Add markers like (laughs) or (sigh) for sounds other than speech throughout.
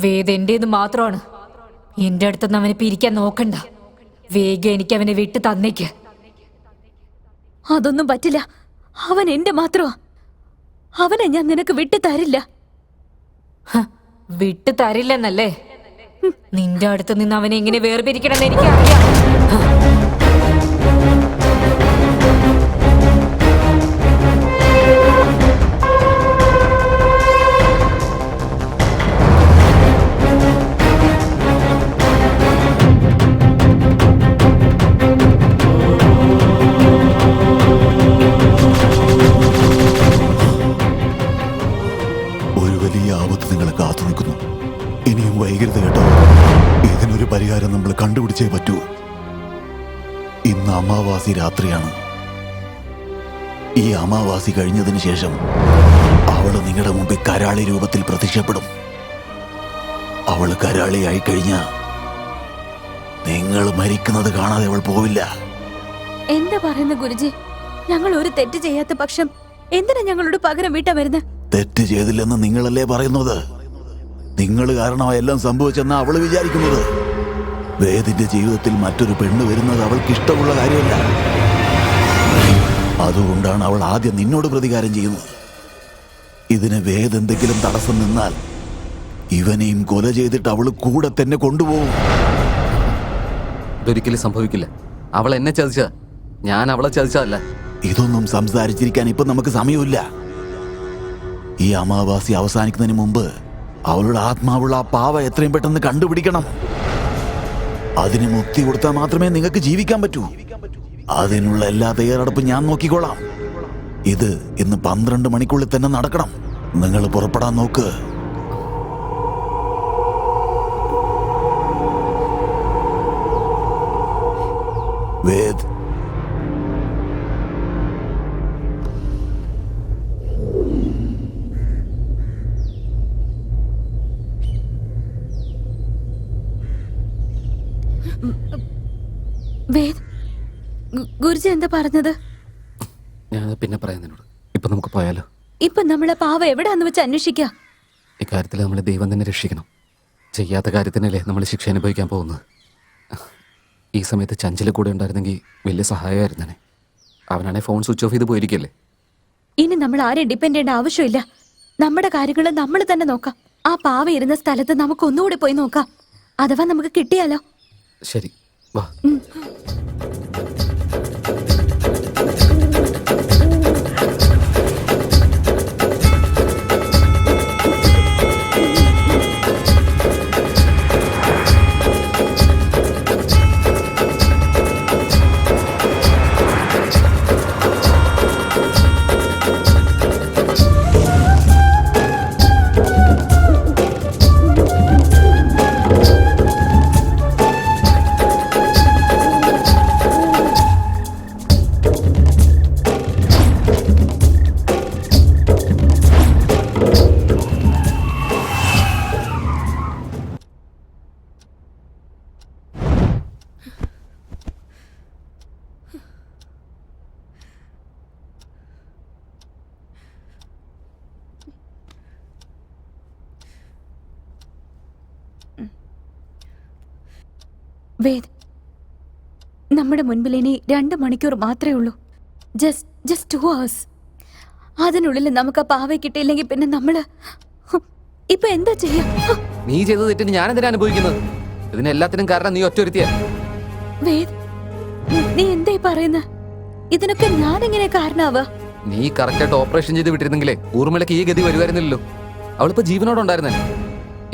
വേദ എന്റേത് മാത്രമാണ്. എന്റെ അടുത്തുനിന്ന് അവനെ പിരിക്കാൻ നോക്കണ്ട. വേഗം എനിക്ക് അവനെ വിട്ട് തന്നേക്ക്. അതൊന്നും പറ്റില്ല. അവൻ എന്റെ മാത്രമാ. അവനെ ഞാൻ നിനക്ക് വിട്ടു തരില്ല. വിട്ടു വിട്ട് തരില്ലെന്നല്ലേ? നിന്റെ അടുത്ത് നിന്ന് അവനെ എങ്ങനെ വേർപിരിക്കണമെന്ന് എനിക്കറിയാം. അമാവാസി രാത്രിയാണ്. ഈ അമാവാസി കഴിഞ്ഞതിന് ശേഷം അവൾ നിങ്ങളുടെ മുമ്പിൽ കരാളി രൂപത്തിൽ പ്രത്യക്ഷപ്പെടും. അവൾ കരാളിയായി കഴിഞ്ഞ നിങ്ങൾ മരിക്കുന്നത് കാണാതെ അവൾ പോവില്ല. എന്താ പറയുന്ന ഗുരുജി? ഞങ്ങൾ ഒരു തെറ്റ് ചെയ്യാത്ത പക്ഷം എന്തിനാ ഞങ്ങളോട് പകരം വീട്ടാ വരുന്നത് തെറ്റ് ചെയ്തില്ലെന്ന് നിങ്ങളല്ലേ പറയുന്നത്? നിങ്ങൾ കാരണമായെല്ലാം എല്ലാം സംഭവിച്ചെന്നാ അവൾ വിചാരിക്കുന്നത്. വേദിന്റെ ജീവിതത്തിൽ മറ്റൊരു പെണ്ണ് വരുന്നത് അവൾക്ക് ഇഷ്ടമുള്ള കാര്യമല്ല. അതുകൊണ്ടാണ് അവൾ ആദ്യം നിന്നോട് പ്രതികാരം ചെയ്യുന്നത്. ഇതിന് വേദെന്തെങ്കിലും തടസ്സം നിന്നാൽ ഇവനെയും കൊല ചെയ്തിട്ട് അവൾ കൂടെ തന്നെ കൊണ്ടുപോകും. ഇതൊരിക്കലും സംഭവിക്കില്ല. അവൾ എന്നെ ചതിച്ച ഞാൻ അവളെ ചതിച്ചതല്ല. ഇതൊന്നും സംസാരിച്ചിരിക്കാൻ ഇപ്പൊ നമുക്ക് സമയമില്ല. ഈ അമാവാസി അവസാനിക്കുന്നതിന് മുമ്പ് അവളുടെ ആത്മാവുള്ള ആ പാവ എത്രയും പെട്ടെന്ന് കണ്ടുപിടിക്കണം. അതിന് മുക്തി കൊടുത്താൽ മാത്രമേ നിങ്ങൾക്ക് ജീവിക്കാൻ പറ്റൂ. അതിനുള്ള എല്ലാ തയ്യാറെടുപ്പും ഞാൻ നോക്കിക്കോളാം. ഇത് ഇന്ന് പന്ത്രണ്ട് മണിക്കുള്ളിൽ തന്നെ നടക്കണം. നിങ്ങൾ പുറപ്പെടാൻ നോക്ക്. വേദ് ഗുരുജി പറഞ്ഞത്? ഞാൻ പിന്നെ പറയാം നിന്നോട്. ഇപ്പൊ നമുക്ക് പോയാലോ? ഇപ്പൊ നമ്മളെ പാവ എവിടെയാന്ന് വെച്ച് അന്വേഷിക്കാം? ഇക്കാര്യത്തിൽ നമ്മളെ ദൈവം തന്നെ രക്ഷിക്കണം. ചെയ്യാത്ത കാര്യത്തിനല്ലേ നമ്മൾ ശിക്ഷ അനുഭവിക്കാൻ പോകുന്നത്. ഈ സമയത്ത് ചഞ്ചൽ കൂടെ ഉണ്ടായിരുന്നെങ്കിൽ വലിയ സഹായമായിരുന്നെ അവനാണെ ഫോൺ സ്വിച്ച് ഓഫ് ചെയ്ത് പോയിരിക്കല്ലേ? ഇനി നമ്മൾ ആരെയും ഡിപ്പെൻഡ് ചെയ്യേണ്ട ആവശ്യമില്ല. നമ്മുടെ കാര്യങ്ങൾ നമ്മൾ തന്നെ നോക്കാം. ആ പാവ ഇരുന്ന സ്ഥലത്ത് നമുക്ക് ഒന്നുകൂടി പോയി നോക്കാം. അഥവാ നമുക്ക് കിട്ടിയാലോ? ശരി വാ. വേദ് നമ്മുടെ മുൻപിൽ ഇനി രണ്ട് മണിക്കൂർ മാത്രമേ ഉള്ളൂ. ജസ്റ്റ് ജസ്റ്റ് ടു അവേഴ്സ് അതിനുള്ളിൽ നമുക്ക് ആ പാവ കിട്ടിയില്ലെങ്കിൽ പിന്നെ നമ്മൾ ഇപ്പൊ എന്താ ചെയ്യാ? നീ ചെയ്ത തെറ്റിന് ഞാൻ എന്തിനാ അനുഭവിക്കുന്നത് ഇതിനെല്ലാത്തിനും കാരണം നീ ഒറ്റ വേദ് നീ എന്തായി പറയുന്ന? ഇതിനൊക്കെ ഞാൻ എങ്ങനെ കാരണാവാ? നീ കറക്റ്റായിട്ട് ഓപ്പറേഷൻ ചെയ്ത് വിട്ടിരുന്നെങ്കിലേ ഊർമിളക്ക് ഈ ഗതി വരുമായിരുന്നില്ലല്ലോ. അവളിപ്പോ ജീവനോടുണ്ടായിരുന്നേ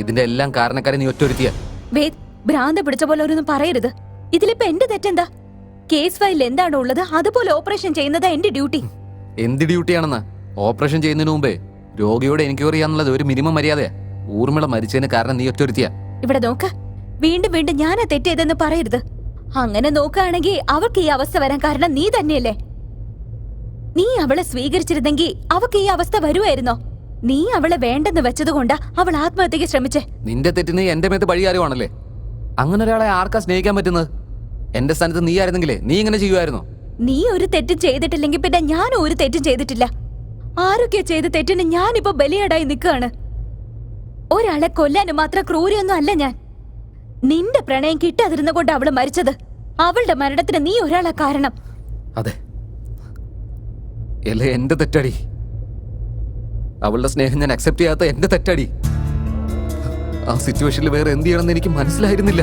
ഇതിന്റെ എല്ലാം കാരണക്കാരെ നീ ഒറ്റ വേദ് ഭ്രാന്ത് പിടിച്ച പോലെ ഒരൊന്നും പറയരുത്. ഇതിലിപ്പോ എന്റെ തെറ്റെന്താ? കേസ് ഫയലിൽ എന്താണോ ഉള്ളത് അതുപോലെ ഓപ്പറേഷൻ ചെയ്യുന്നതാ എന്റെ ഡ്യൂട്ടി. എന്ത് ഡ്യൂട്ടിയാണെന്ന്? ഓപ്പറേഷൻ ചെയ്യുന്നതിന് മുമ്പേ രോഗിയോട് എൻക്വയറി ചെയ്യാന്നുള്ളത് ഒരു മിനിമം മര്യാദയാ. ഊർമിള മരിച്ചതിന് കാരണം നീ ഒറ്റൊരുത്തിയാ. ഇവിടെ നോക്ക. വീണ്ടും വീണ്ടും ഞാനാ തെറ്റേതെന്ന് പറയരുത്. അങ്ങനെ നോക്കുകയാണെങ്കിൽ അവൾക്ക് ഈ അവസ്ഥ വരാൻ കാരണം നീ തന്നെയല്ലേ? നീ അവളെ സ്വീകരിച്ചിരുന്നെങ്കിൽ അവക്ക് ഈ അവസ്ഥ വരുമായിരുന്നോ നീ അവളെ വേണ്ടെന്ന് വെച്ചതുകൊണ്ടാ അവൾ ആത്മഹത്യക്ക് ശ്രമിച്ചേ. നിന്റെ തെറ്റിന് എന്റെ മേത്ത് പഴിയാരുവാണല്ലേ അങ്ങനെ ഒരാളെ ആർക്കാ സ്നേഹിക്കാൻ പറ്റുന്നത്? എന്റെ സ്ഥാനത്ത് നീ ആയിരുന്നെങ്കിലേ നീ ഇങ്ങനെ ചെയ്യുമായിരുന്നു നീ ഒരു തെറ്റും ചെയ്തിട്ടില്ലെങ്കിൽ പിന്നെ ഞാനും ഒരു തെറ്റും ചെയ്തിട്ടില്ല. ആരൊക്കെ ചെയ്ത തെറ്റിന് ഞാനിപ്പോ ബലിയാടായി നിൽക്കുകയാണ്. ഒരാളെ കൊല്ലാനും മാത്രം ക്രൂരിയൊന്നും അല്ല ഞാൻ. നിന്റെ പ്രണയം കിട്ടാതിരുന്ന കൊണ്ട് അവൾ മരിച്ചത്. അവളുടെ മരണത്തിന് നീ ഒരാളെ കാരണം. അതെ. എന്റെ തെറ്റടി? അവളുടെ സ്നേഹം ഞാൻ അക്സെപ്റ്റ് ചെയ്യാത്ത എന്റെ തെറ്റടി? ആ സിറ്റുവേഷനിൽ വേറെ എന്ത് ചെയ്യണമെന്ന് എനിക്ക് മനസ്സിലായിരുന്നില്ല.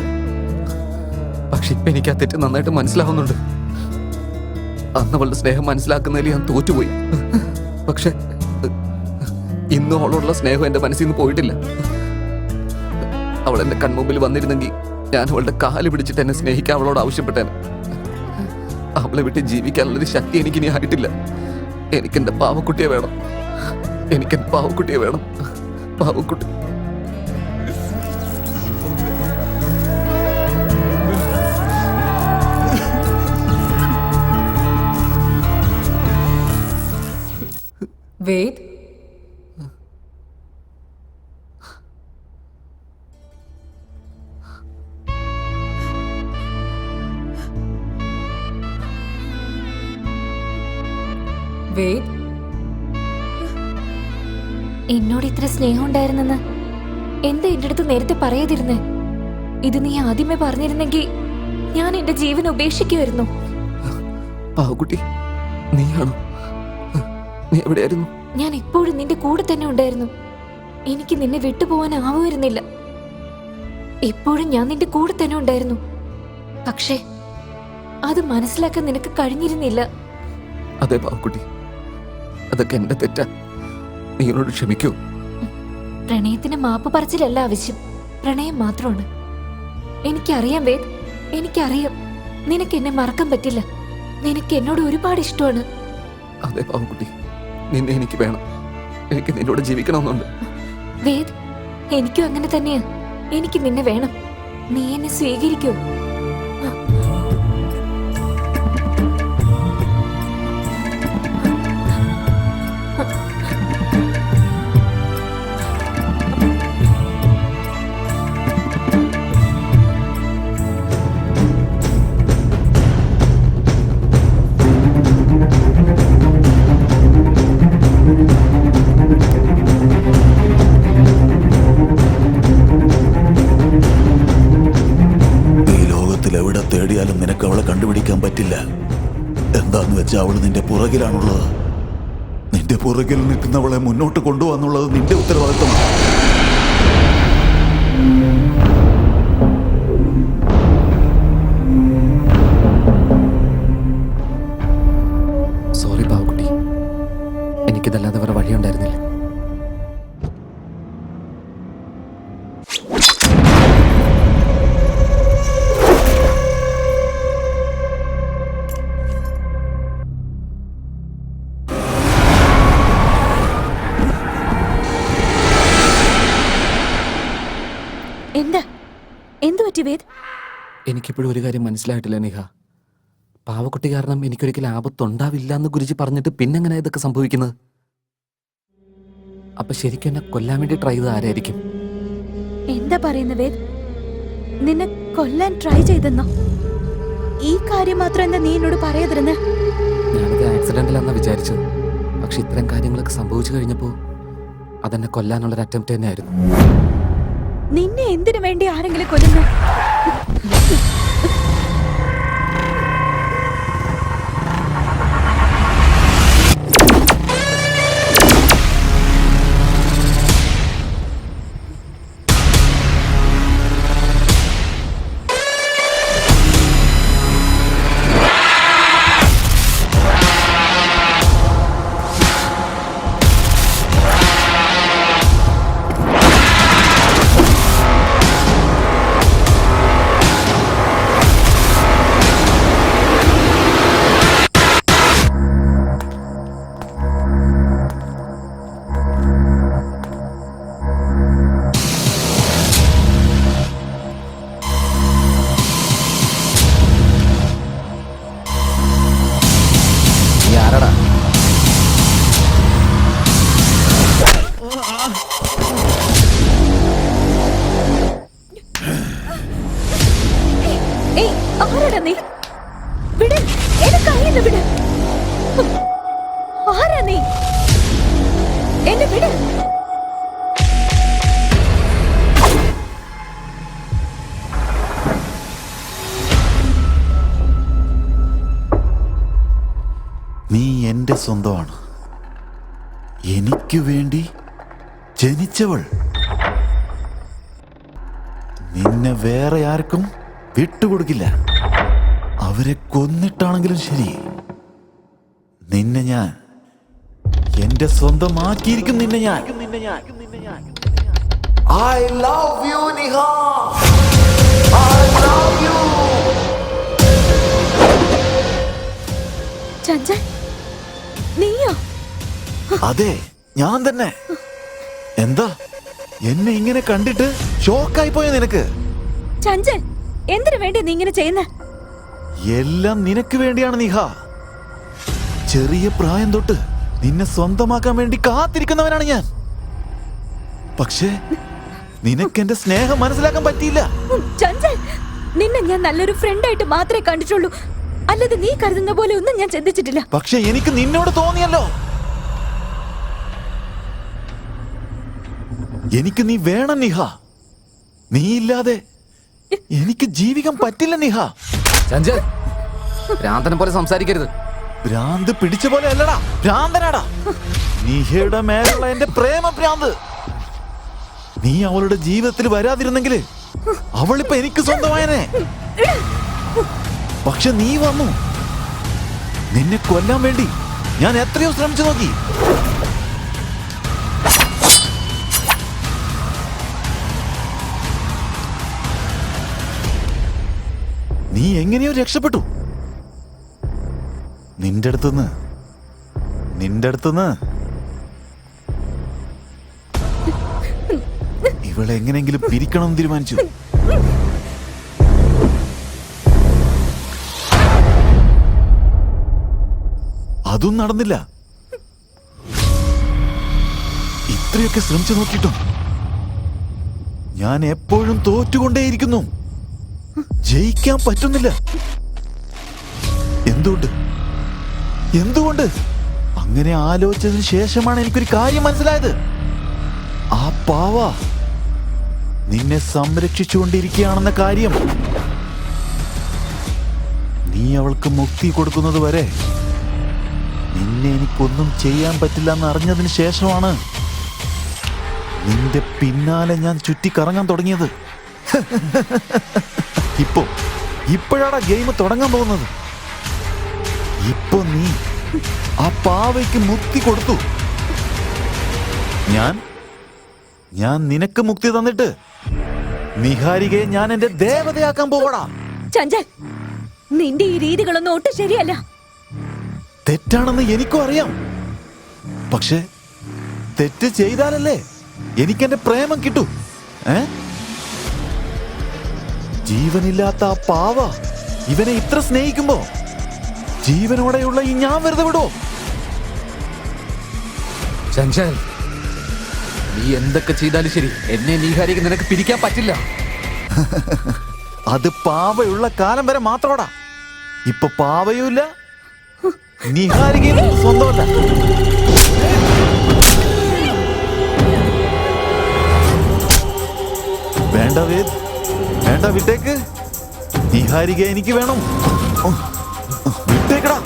പക്ഷെ ഇപ്പൊ എനിക്ക് ആ തെറ്റ് നന്നായിട്ട് മനസ്സിലാവുന്നുണ്ട്. അന്ന് അവളുടെ സ്നേഹം മനസ്സിലാക്കുന്നതിൽ ഞാൻ തോറ്റുപോയി. പക്ഷെ ഇന്നും അവളോടുള്ള സ്നേഹം എന്റെ മനസ്സിൽ നിന്ന് പോയിട്ടില്ല. അവൾ എന്റെ കൺമുമ്പിൽ വന്നിരുന്നെങ്കിൽ ഞാൻ അവളുടെ കാൽ പിടിച്ചിട്ട് എന്നെ സ്നേഹിക്കാൻ അവളോട് ആവശ്യപ്പെട്ടേനെ. അവളെ വിട്ട് ജീവിക്കാനുള്ളൊരു ശക്തി എനിക്കിനി ആയിട്ടില്ല. എനിക്കെന്റെ പാവക്കുട്ടിയെ വേണം. എനിക്കെന്റെ പാവക്കുട്ടിയെ വേണം. പാവക്കുട്ടി വേദ് വേദ് എന്നോട് ഇത്ര സ്നേഹം ഉണ്ടായിരുന്നെന്ന്? എന്താ എന്റെ അടുത്ത് നേരത്തെ പറയാതിരുന്നേ? ഇത് നീ ആദ്യമേ പറഞ്ഞിരുന്നെങ്കിൽ ഞാൻ എന്റെ ജീവൻ ഉപേക്ഷിക്കുമായിരുന്നു. പാവക്കുട്ടി നീയാണോ? നീ എവിടെയായിരുന്നു? ഞാൻ എപ്പോഴും നിന്റെ കൂടെ തന്നെ ഉണ്ടായിരുന്നു. എനിക്ക് നിന്നെ വിട്ടുപോകാൻ ആവുമായിരുന്നില്ല എപ്പോഴും ഞാൻ നിന്റെ കൂടെ തന്നെ ഉണ്ടായിരുന്നു. പക്ഷേ അത് മനസ്സിലാക്കാൻ നിനക്ക് കഴിഞ്ഞിരുന്നില്ല. അതെ പാവക്കുട്ടി അതൊക്കെ എന്റെ തെറ്റാ. നീ എന്നോട് ക്ഷമിക്കൂ. പ്രണയത്തിന് മാപ്പ് പറച്ചിലല്ല ആവശ്യം. പ്രണയം മാത്രമാണ്. എനിക്കറിയാം വേദ്. എനിക്കറിയാം. നിനക്ക് എന്നെ മറക്കാൻ പറ്റില്ല. നിനക്ക് എന്നോട് ഒരുപാട് ഇഷ്ടമാണ്. അതെ പാവക്കുട്ടി നിന്നെ എനിക്ക് വേണം. എനിക്ക് നിന്നോട് ജീവിക്കണമെന്നുണ്ട്. എനിക്കും അങ്ങനെ തന്നെയാ. എനിക്ക് നിന്നെ വേണം. നീ എന്നെ സ്വീകരിക്കൂ. പുറകിലാണുള്ളത്. നിന്റെ പുറകിൽ നിൽക്കുന്നവളെ മുന്നോട്ട് കൊണ്ടുപോകാന്നുള്ളത് നിന്റെ ഉത്തരവാദിത്തമാണ്. പറ്റി വേദ്? എനിക്കിപ്പോഴും ഒരു കാര്യം മനസ്സിലായിട്ടില്ല നിഹ. പാവക്കുട്ടി കാരണം എനിക്കൊരിക്കലും ആപത്തുണ്ടാവില്ല എന്ന് ഗുരുജി പറഞ്ഞിട്ട് പിന്നെങ്ങനെ ഇതൊക്കെ സംഭവിക്കുന്നത്? അപ്പൊ ശരിക്കും എന്നെ കൊല്ലാൻ വേണ്ടി ട്രൈ ചെയ്ത് ആരായിരിക്കും? എന്താ പറയുന്ന വേദ്? നിന്നെ കൊല്ലാൻ ട്രൈ ചെയ്തെന്നോ? ഈ കാര്യം മാത്രം എന്താ നീ എന്നോട് പറയാതിരുന്നേ ഞാനത് ആക്സിഡന്റിലാന്നാ വിചാരിച്ചത്. പക്ഷെ ഇത്തരം കാര്യങ്ങളൊക്കെ സംഭവിച്ചു കഴിഞ്ഞപ്പോൾ അതെന്നെ കൊല്ലാനുള്ളൊരു അറ്റംപ്റ്റ് തന്നെയായിരുന്നു. നിന്നെ എന്തിനു വേണ്ടി ആരെങ്കിലും കൊല്ലുന്നു? നീ എന്റെ സ്വന്തമാണ്. എനിക്ക് വേണ്ടി ജനിച്ചവൾ. നിന്നെ വേറെ ആർക്കും വിട്ടുകൊടുക്കില്ല. അവരെ കൊന്നിട്ടാണെങ്കിലും ശരി. നിന്നെ ഞാൻ എന്റെ സ്വന്തമാക്കിയിരിക്കും നിന്നെ ഞാൻ. I love you Niha I love you Chanchal നീയോ? അതെ ഞാൻ തന്നെ. എന്താ? എന്നെ ഇങ്ങനെ കണ്ടിട്ട് ഷോക്കായി പോയ നിനക്ക്? ചഞ്ചൽ എന്തിനു വേണ്ടി നീ ഇങ്ങനെ ചെയ്യുന്ന? എല്ലാം നിനക്ക് വേണ്ടിയാണ് നിഹ. ചെറിയ പ്രായം തൊട്ട് നിന്നെ സ്വന്തമാക്കാൻ വേണ്ടി കാത്തിരിക്കുന്നവനാണ് ഞാൻ. പക്ഷേ നിനക്ക് എന്റെ സ്നേഹം മനസ്സിലാക്കാൻ പറ്റിയില്ല. ചഞ്ചൽ നിന്നെ ഞാൻ നല്ലൊരു ഫ്രണ്ടായിട്ട് മാത്രമേ കണ്ടിട്ടുള്ളൂ. അല്ലാതെ നീ കരുതുന്ന പോലെ ഒന്നും ഞാൻ ചിന്തിച്ചിട്ടില്ല. പക്ഷെ എനിക്ക് നിന്നോട് തോന്നിയല്ലോ. എനിക്ക് നീ വേണം നിഹ. നീ ഇല്ലാതെ എനിക്ക് ജീവിക്കാൻ പറ്റില്ല നിഹ. ചഞ്ചൽ ഭ്രാന്തനെ പോലെ സംസാരിക്കരുത്. ഭ്രാന്ത് പിടിച്ച പോലെ അല്ലടാ ഭ്രാന്തനാടാ. നിഹയുടെ മേലുള്ള എന്റെ പ്രേമ ഭ്രാന്ത്. നീ അവളുടെ ജീവിതത്തിൽ വരാതിരുന്നെങ്കിൽ അവളിപ്പോ എനിക്ക് സ്വന്തമായനെ. പക്ഷെ നീ വന്നു. നിന്നെ കൊല്ലാൻ വേണ്ടി ഞാൻ എത്രയോ ശ്രമിച്ചു നോക്കി. നീ എങ്ങനെയോ രക്ഷപ്പെട്ടു. നിന്റെ അടുത്തുനിന്ന് നിന്റെ അടുത്തുനിന്ന്. ഇവളെ എങ്ങനെയെങ്കിലും പിരിക്കണം തീരുമാനിച്ചു. അതും നടന്നില്ല. ഇത്രയൊക്കെ ശ്രമിച്ചു നോക്കിയിട്ടും ഞാൻ എപ്പോഴും തോറ്റുകൊണ്ടേയിരിക്കുന്നു. ജയിക്കാൻ പറ്റുന്നില്ല. എന്തുകൊണ്ട്? എന്തുകൊണ്ട്? അങ്ങനെ ആലോചിച്ചതിന് ശേഷമാണ് എനിക്കൊരു കാര്യം മനസ്സിലായത്. ആ പാവ നിന്നെ സംരക്ഷിച്ചുകൊണ്ടിരിക്കുകയാണെന്ന കാര്യം നീ അവൾക്ക് മുക്തി കൊടുക്കുന്നത് വരെ നിന്നെ എനിക്കൊന്നും ചെയ്യാൻ പറ്റില്ല എന്ന് അറിഞ്ഞതിന് ശേഷമാണ് നിന്റെ പിന്നാലെ ഞാൻ ചുറ്റിക്കറങ്ങാൻ തുടങ്ങിയത്. ഇപ്പോ ഇപ്പോഴാണ് ഗെയിം തുടങ്ങാൻ പോകുന്നത്. ഇപ്പൊ നീ ആ പാവയ്ക്ക് മുക്തി കൊടുത്തു. ഞാൻ ഞാൻ നിനക്ക് മുക്തി തന്നിട്ട് നിഹാരികയെ ഞാൻ എന്റെ ദേവതയാക്കാൻ പോകടാ നിന്റെ ഈ രീതികളൊന്നും ഒട്ടും ശരിയല്ല. തെറ്റാണെന്ന് എനിക്കും അറിയാം. പക്ഷെ തെറ്റ് ചെയ്താലല്ലേ എനിക്കെന്റെ പ്രേമം കിട്ടൂ. ഏ? ജീവനില്ലാത്ത ആ പാവ ഇവനെ ഇത്ര സ്നേഹിക്കുമ്പോ ജീവനോടെയുള്ള ഈ ഞാൻ വെറുതെ വിടോ നീ എന്തൊക്കെ ചെയ്താലും ശരി എന്നെ നീഹാരിക്ക് നിനക്ക് പിരിക്കാൻ പറ്റില്ല. (laughs) അത് പാവയുള്ള കാലം വരെ മാത്രമാടാ. ഇപ്പൊ പാവയുമില്ല നിഹാരികയും സ്വന്തമല്ല വേണ്ട വേദ് വേണ്ട വിട്ടേക്ക്. നിഹാരിക എനിക്ക് വേണം. വിട്ടേക്കടാ.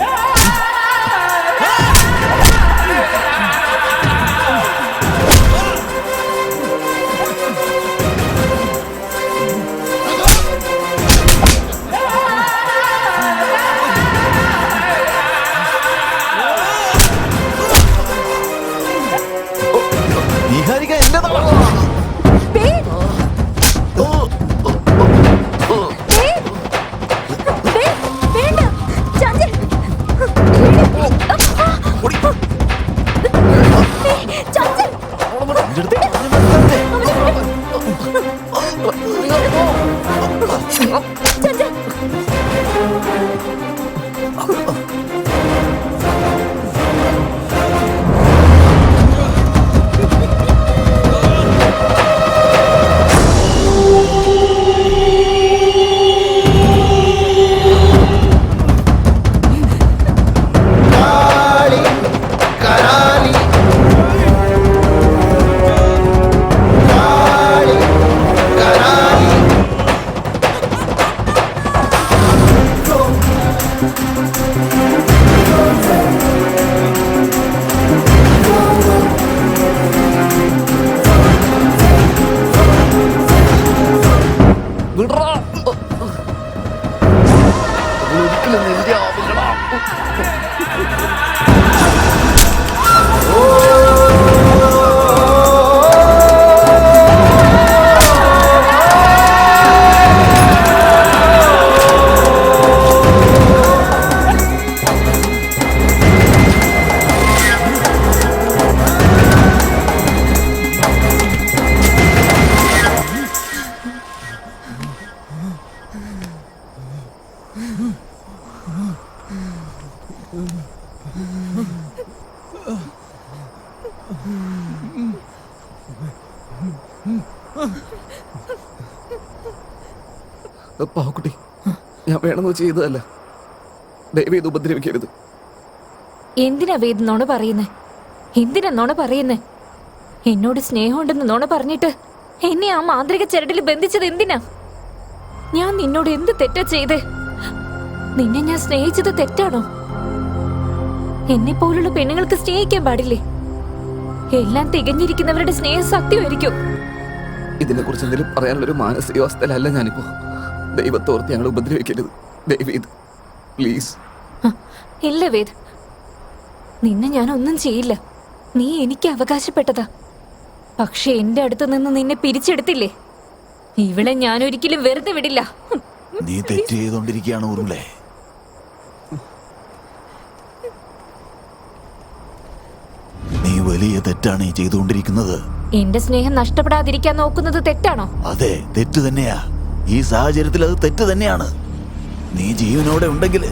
ചെയ്തതല്ല. ദയവ് ഇത് ഉപദ്രവിക്കരുത്. എന്തിനാ വേദ് നോണ പറയുന്നേ? എന്തിനാ നോണ പറയുന്നേ? എന്നോട് സ്നേഹമുണ്ടെന്ന് നോണ പറഞ്ഞിട്ട് എന്നെ ആ മാന്ത്രിക ചരടിൽ ബന്ധിച്ചത് എന്തിനാ? ഞാൻ നിന്നോട് എന്ത് തെറ്റാ ചെയ്തേ? നിന്നെ ഞാൻ സ്നേഹിച്ചത് തെറ്റാണോ? എന്നെ പോലുള്ള പെണ്ണുങ്ങൾക്ക് സ്നേഹിക്കാൻ പാടില്ലേ? എല്ലാം തികഞ്ഞിരിക്കുന്നവരുടെ സ്നേഹം സത്യമായിരിക്കും. ഇതിനെക്കുറിച്ച് എന്തെങ്കിലും പറയാനുള്ള ഒരു മാനസികാവസ്ഥയിലല്ല ഞാനിപ്പോ ദൈവത്തോർത്ത് ഞങ്ങൾ ഉപദ്രവിക്കരുത്. പ്ലീസ്. ഇല്ല വേദ്. നിന്നെ ഞാൻ ഒന്നും ചെയ്യില്ല. നീ എനിക്ക് അവകാശപ്പെട്ടതാ. പക്ഷെ എന്റെ അടുത്ത് നിന്ന് നിന്നെ പിരിച്ചെടുത്തില്ലേ? ഇവളെ ഞാൻ ഒരിക്കലും വെറുതെ വിടില്ല. നീ തെറ്റ് ചെയ്തോണ്ടിരിക്കുകയാണ് ഊർമിളെ നീ വലിയ തെറ്റാണ് ഈ ചെയ്തുകൊണ്ടിരിക്കുന്നത്. എന്റെ സ്നേഹം നഷ്ടപ്പെടാതിരിക്കാൻ നോക്കുന്നത് തെറ്റാണോ? അതെ തെറ്റ് തന്നെയാ. ഈ സാഹചര്യത്തിൽ അത് തെറ്റ് തന്നെയാണ്. നീ ജീവനോടെ ഉണ്ടെങ്കിൽ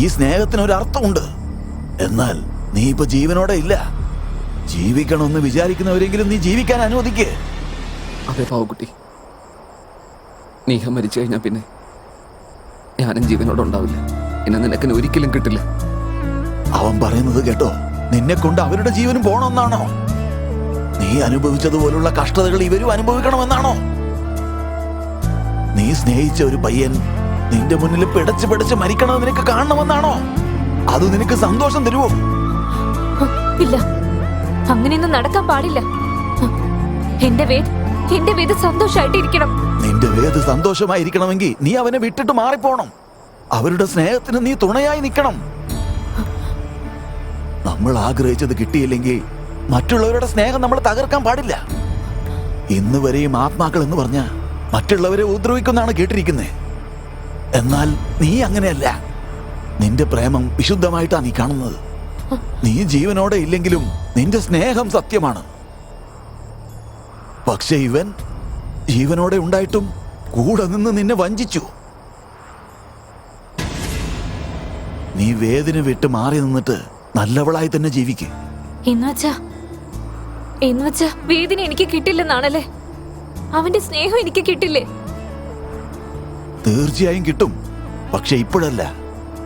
ഈ സ്നേഹത്തിന് ഒരു അർത്ഥമുണ്ട്. എന്നാൽ നീ ഇപ്പൊ ജീവനോടെ ഇല്ല. ജീവിക്കണമെന്ന് വിചാരിക്കുന്നവരെങ്കിലും നീ ജീവിക്കാൻ അനുവദിക്കേ. അതെ പാവക്കുട്ടി. നീഹ മരിച്ചു കഴിഞ്ഞാൽ പിന്നെ ഞാനും ജീവനോടെ ഉണ്ടാവില്ല. എന്നെ നിനക്കിന് ഒരിക്കലും കിട്ടില്ല. അവൻ പറയുന്നത് കേട്ടോ നിന്നെ കൊണ്ട് അവരുടെ ജീവനും പോണമെന്നാണോ? നീ അനുഭവിച്ചതുപോലുള്ള കഷ്ടതകൾ ഇവരും അനുഭവിക്കണമെന്നാണോ? നീ സ്നേഹിച്ച ഒരു പയ്യൻ നിന്റെ മുന്നിൽ പിടച്ച് പിടച്ച് മരിക്കണത് നിനക്ക് കാണണമെന്നാണോ? അത് നിനക്ക് സന്തോഷം തരുമോ ഇല്ല. അങ്ങനെയൊന്നും നടക്കാൻ പാടില്ല. എന്റെ വേദ് എന്റെ വേദ് സന്തോഷമായിട്ടിരിക്കണം നിന്റെ വേദ് സന്തോഷമായിരിക്കണമെങ്കിൽ നീ അവനെ വിട്ടിട്ട് മാറിപ്പോണം. അവരുടെ സ്നേഹത്തിന് നീ തുണയായി നിൽക്കണം. നമ്മൾ ആഗ്രഹിച്ചത് കിട്ടിയില്ലെങ്കിൽ മറ്റുള്ളവരുടെ സ്നേഹം നമ്മൾ തകർക്കാൻ പാടില്ല. ഇന്ന് വരെയും ആത്മാക്കൾ എന്ന് പറഞ്ഞ മറ്റുള്ളവരെ ഉപദ്രവിക്കുന്നാണ് കേട്ടിരിക്കുന്നത് എന്നാൽ നീ അങ്ങനെയല്ല. നിന്റെ പ്രേമം വിശുദ്ധമായിട്ടാ നീ കാണുന്നത്. നീ ജീവനോടെ ഇല്ലെങ്കിലും നിന്റെ സ്നേഹം സത്യമാണ്. പക്ഷെ ഇവൻ ജീവനോടെ ഉണ്ടായിട്ടും കൂടെ നിന്ന് നിന്നെ വഞ്ചിച്ചു. നീ വേദന വിട്ട് മാറി നിന്നിട്ട് നല്ലവളായി തന്നെ ജീവിക്ക്. എനിക്ക് കിട്ടില്ലെന്നാണല്ലേ? അവന്റെ സ്നേഹം എനിക്ക് കിട്ടില്ലേ? തീർച്ചയായും കിട്ടും. പക്ഷെ ഇപ്പോഴല്ല.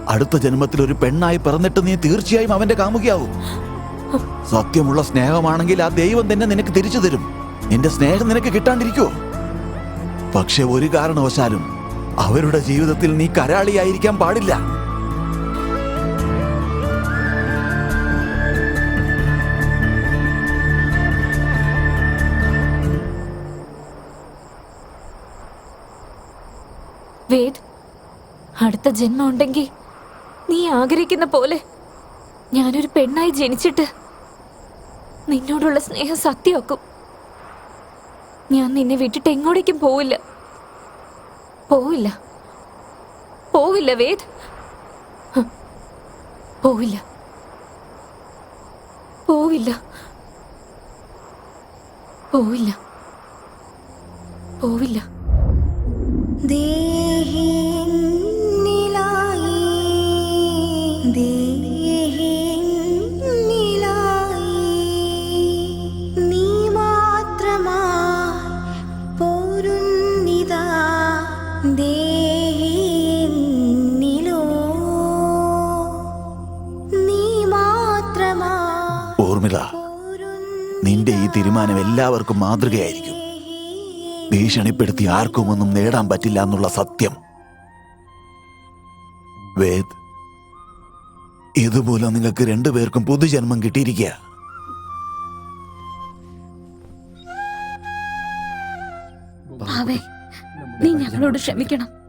അടുത്ത ജന്മത്തിൽ ഒരു പെണ്ണായി പിറന്നിട്ട് നീ തീർച്ചയായും അവന്റെ കാമുകിയാവും. സത്യമുള്ള സ്നേഹമാണെങ്കിൽ ആ ദൈവം തന്നെ നിനക്ക് തിരിച്ചു തരും. നിന്റെ സ്നേഹം നിനക്ക് കിട്ടാണ്ടിരിക്കോ പക്ഷെ ഒരു കാരണവശാലും അവരുടെ ജീവിതത്തിൽ നീ കരാളിയായിരിക്കാൻ പാടില്ല. വേദ് അടുത്ത ജന്മം ഉണ്ടെങ്കിൽ നീ ആഗ്രഹിക്കുന്ന പോലെ ഞാനൊരു പെണ്ണായി ജനിച്ചിട്ട് നിന്നോടുള്ള സ്നേഹം സത്യമാക്കും. ഞാൻ നിന്നെ വിട്ടിട്ട് എങ്ങോട്ടേക്കും പോവില്ല. പോവില്ല. പോവില്ല വേദ്. പോവില്ല. പോവില്ല. പോവില്ല. പോവില്ല. നിന്റെ ഈ തീരുമാനം എല്ലാവർക്കും മാതൃകയായിരിക്കും. ഭീഷണിപ്പെടുത്തി ആർക്കും ഒന്നും നേടാൻ പറ്റില്ല എന്നുള്ള സത്യം. വേദ് ഇതുപോലെ നിങ്ങൾക്ക് രണ്ടുപേർക്കും പുതുജന്മം കിട്ടിയിരിക്കുക. നീ ഞങ്ങളോട് ക്ഷമിക്കണം.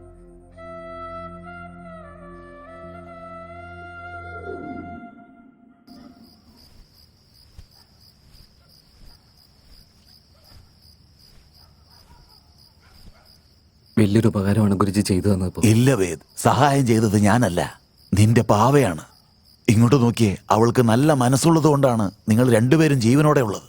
വലിയൊരു ഉപകാരമാണ് ഗുരുജി ചെയ്തു തന്നത് ഇല്ല വേദ് സഹായം ചെയ്തത് ഞാനല്ല. നിന്റെ പാവയാണ്. ഇങ്ങോട്ട് നോക്കിയേ അവൾക്ക് നല്ല മനസ്സുള്ളത് കൊണ്ടാണ് നിങ്ങൾ രണ്ടുപേരും ജീവനോടെ ഉള്ളത്.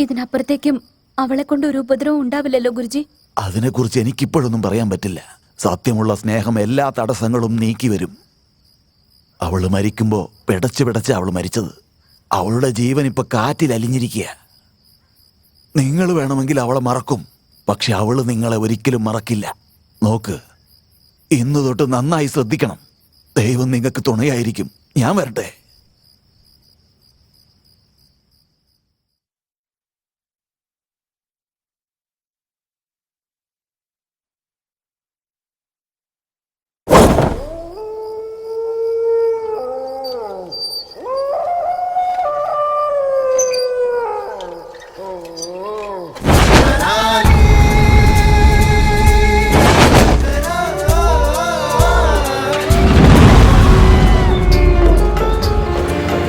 ഇതിനപ്പുറത്തേക്കും അവളെ കൊണ്ട് ഒരു ഉപദ്രവം ഉണ്ടാവില്ലല്ലോ ഗുരുജി? അതിനെക്കുറിച്ച് എനിക്കിപ്പോഴൊന്നും പറയാൻ പറ്റില്ല. സത്യമുള്ള സ്നേഹം എല്ലാ തടസ്സങ്ങളും നീക്കി വരും. അവൾ മരിക്കുമ്പോ പിടച്ച് പിടച്ച് അവൾ മരിച്ചത്. അവളുടെ ജീവൻ ഇപ്പൊ കാറ്റിൽ അലിഞ്ഞിരിക്കുക നിങ്ങൾ വേണമെങ്കിൽ അവളെ മറക്കും. പക്ഷെ അവൾ നിങ്ങളെ ഒരിക്കലും മറക്കില്ല. നോക്ക് ഇന്ന് തൊട്ട് നന്നായി ശ്രദ്ധിക്കണം. ദൈവം നിങ്ങൾക്ക് തുണയായിരിക്കും. ഞാൻ വരട്ടെ.